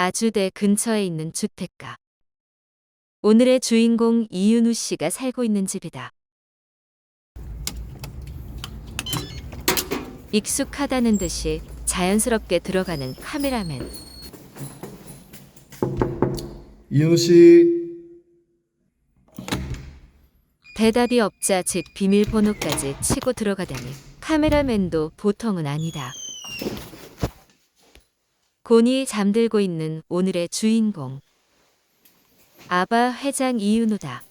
아주대 근처에 있는 주택가. 오늘의 주인공 이윤우 씨가 살고 있는 집이다. 익숙하다는 듯이 자연스럽게 들어가는 카메라맨. 이현우 씨 대답이 없자 집 비밀번호까지 치고 들어가다니 카메라맨도 보통은 아니다. 곤히 잠들고 있는 오늘의 주인공. 아바 회장 이윤우다.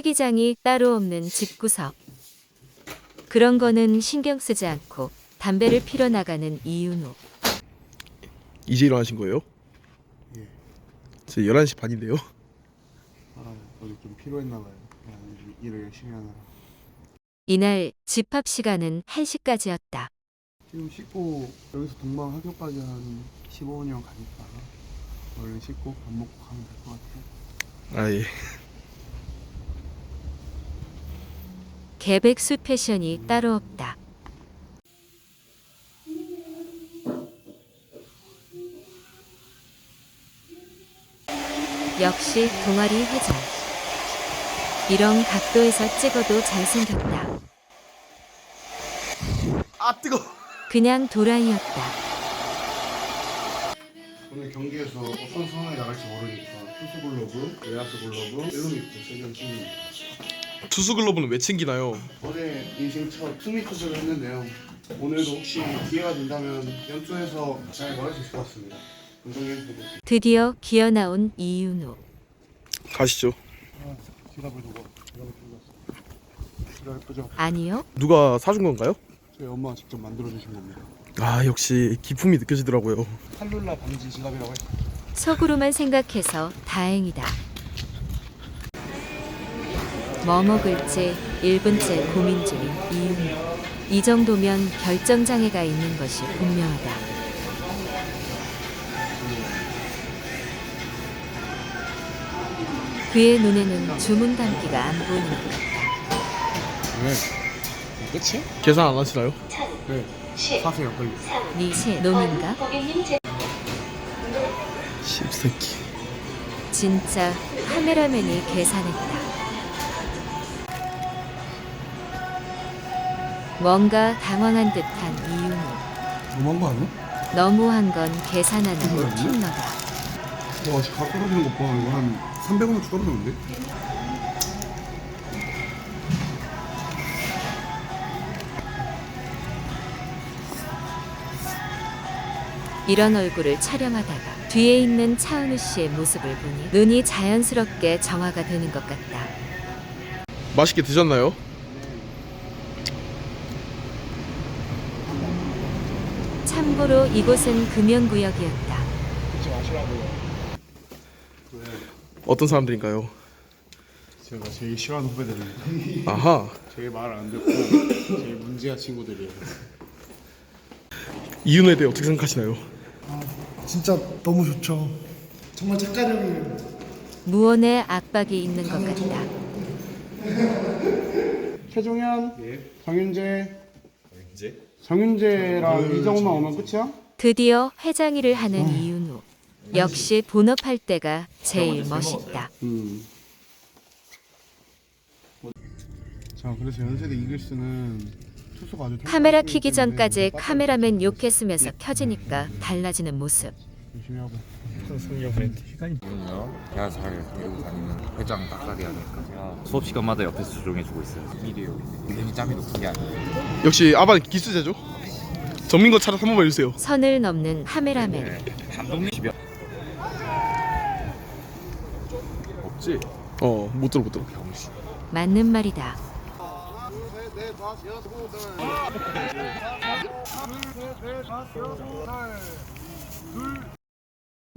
쓰레기장이 따로 없는 집구석. 그런 거는 신경 쓰지 않고 담배를 피러 나가는 이윤우. 이제 일어나신 거예요? 예. 제 11시 반인데요 아, 어제 좀 피로했나 봐요. 그냥 요즘 일을 열심히 하느라. 이날 집합 시간은 1시까지였다. 지금 씻고 여기서 동방 학교까지 한 15분이면 가니까 얼른 씻고 밥 먹고 가면 될 것 같아요. 아 예 개백수 패션이 따로 없다. 역시 동아리 회장. 이런 각도에서 찍어도 잘생겼다. 아 뜨거 그냥 도라이였다. 오늘 경기에서 어떤 상황이 나갈지 모르니까 투수 글러브, 외야수 글러브, 일루미트 세점 칩니다. 투수 글러브는 왜 챙기나요? 어제 인생 첫 투미 투수를 했는데요. 오늘도 혹시 기회가 된다면 연투해서 잘 말할 수 있을 것 같습니다. 운동해보고 드디어 기어 나온 이윤우. 가시죠 아, 지갑을 두고 지갑을 들고 왔어. 예쁘죠? 아니요. 누가 사준 건가요? 저희 엄마가 직접 만들어 주신 겁니다. 아 역시 기품이 느껴지더라고요 칼룰라 방지 지갑이라고 했어요. 속으로만 생각해서 다행이다. 뭐 먹을지 1분째 고민 중인 이윤우. 이 정도면 결정장애가 있는 것이 분명하다. 그의 눈에는 주문 담기가 안 보이는 것 같다. 왜? 끝이야? 계산 안 하시나요? 네. 사세요 빨리. 니새 놈인가? 씹새끼 진짜 카메라맨이 계산했다. 뭔가 당황한 듯한 이윤우. 너무한 거 아니야? 너무한 건 계산하는 루틴러다. 와, 아직 가 떨어지는 거 봐. 이거 한 300원어치 떨어졌는데? 이런 얼굴을 촬영하다가 뒤에 있는 차은우 씨의 모습을 보니 눈이 자연스럽게 정화가 되는 것 같다. 맛있게 드셨나요? 참고로 이곳은 금연구역이었다. 그치 마시라고요. 왜? 어떤 사람들인가요? 제가 제일 싫어하는 후배들입니다. 아하 제일 말 안 듣고 제일 문제야 친구들이에요. 이윤우에 대해 어떻게 생각하시나요? 진짜 너무 좋죠. 정말 작가력이에요. 무언의 압박이 있는 것 같다. 최종현, 정윤재, 정윤재 랑 이정우만 오면 끝이야? 드디어 회장일을 하는 이윤우. 역시 본업할 때가 제일 멋있다. 음. 자, 그래서 연세대 이글스는 투수가 아주 카메라 때문에 전까지 카메라맨 욕했으면서 켜지니까 달라지는 모습. 열심히 하고. 이는요. 제가 잘 데리고 다니는 회장 닭다리 아닐까. 제가 수업 시간마다 옆에서 조종해주고 있어요. 일이에요. 은근히 짬이 높은 게 아니에요. 역시 아바는 기수제죠? 정민거 차례 한 번만 해주세요. 선을 넘는 카메라맨. 감독님? 집에 없지? 어못 들어 못 들어. 맞는 말이다.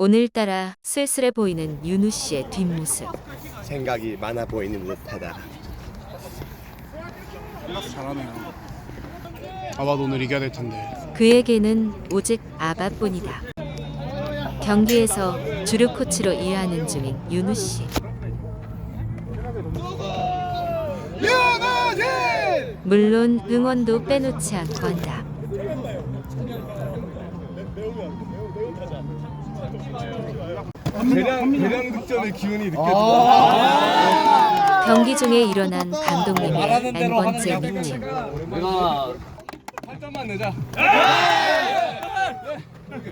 오늘따라 쓸쓸해 보이는 윤우 씨의 뒷모습. 생각이 많아 보이는 듯하다. 잘하네요. 아마도 오늘 이겨야 될 텐데. 그에게는 오직 아바뿐이다. 경기에서 주력 코치로 일하는 중인 윤우 씨. 물론 응원도 빼놓지 않고 한다. 대량 대량 득점의 기운이 경기 중에 일어난 감독님의 n 번째 미팅.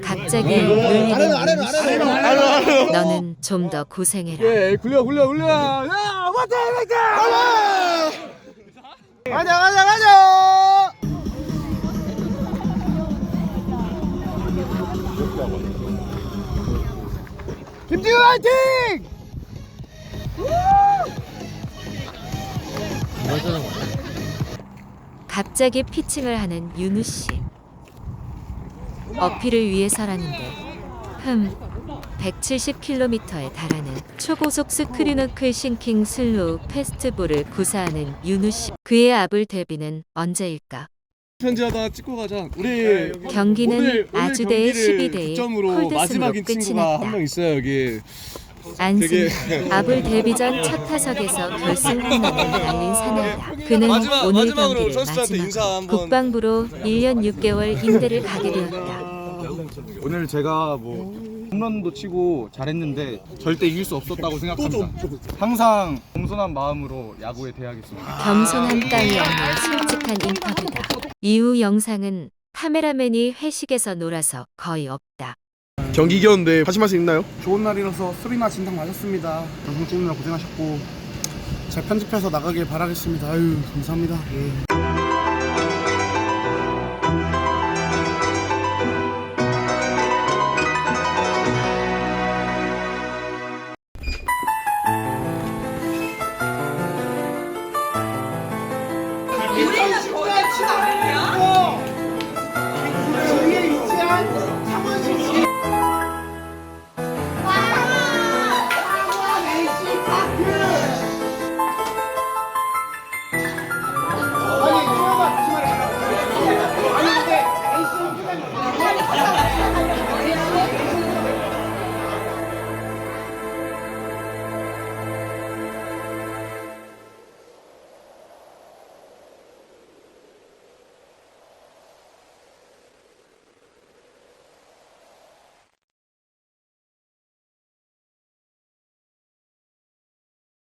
갑자기 눌리는 씨. 너는 좀 더 고생해라. 예, 굴려 굴려 굴려. 야, 맞다 맞다. 가자 가자 가자. 김지우 화이팅! 갑자기 피칭을 하는 윤우 씨. 어필을 위해서라는데 흠 170km에 달하는 초고속 스크류너클 싱킹 슬로우 패스트볼을 구사하는 윤우 씨. 그의 아불 데뷔는 언제일까? 편지하다 찍고 가자. 우리 경기는 오늘 오늘 아주대의 경기를 12대 1 득점으로 콜드스로 마지막인 끝이 친구가 한 났다. 명 있어요 여기. 안승 아불 데뷔전 첫 타석에서 결승 홈런을 날린 사나이다. 그는 마지막- 오늘 마지막으로 경기를 선수들한테 인사 마지막으로 한번. 국방부로 1년 6개월 임대를 가게 되었다. 오늘 제가 뭐 홈런도 치고 잘했는데 절대 이길 수 없었다고 생각합니다. 항상 겸손한 마음으로 야구에 대하겠습니다. 겸손한 따위 없는 솔직한 인터뷰다. 이후 영상은 카메라맨이 회식에서 놀아서 거의 없다. 경기 이겼는데 하실 말씀 있나요? 좋은 날이라서 술이나 진탕 마셨습니다. 방송 찍느라 고생하셨고 잘 편집해서 나가길 바라겠습니다. 아유 감사합니다. 예.